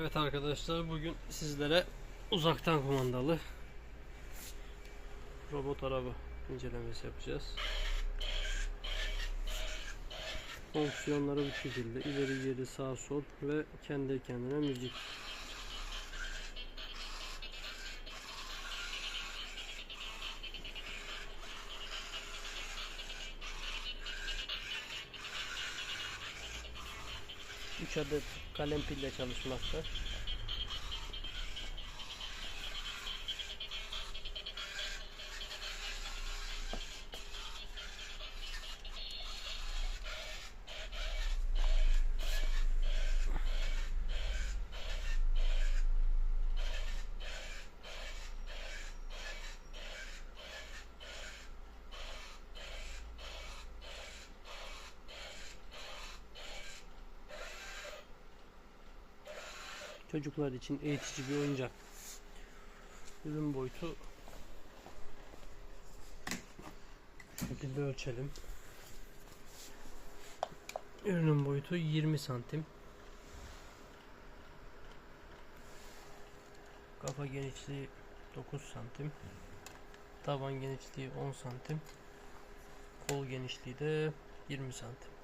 Evet arkadaşlar bugün sizlere uzaktan kumandalı robot araba incelemesi yapacağız. Fonksiyonları bu şekilde ileri geri sağ sol ve kendi kendine müzik. Üç adet kalem pille çalışmakta. Çocuklar için eğitici bir oyuncak. Ürün boyutu şu şekilde ölçelim. Ürünün boyutu 20 santim. Kafa genişliği 9 santim. Taban genişliği 10 santim. Kol genişliği de 20 santim.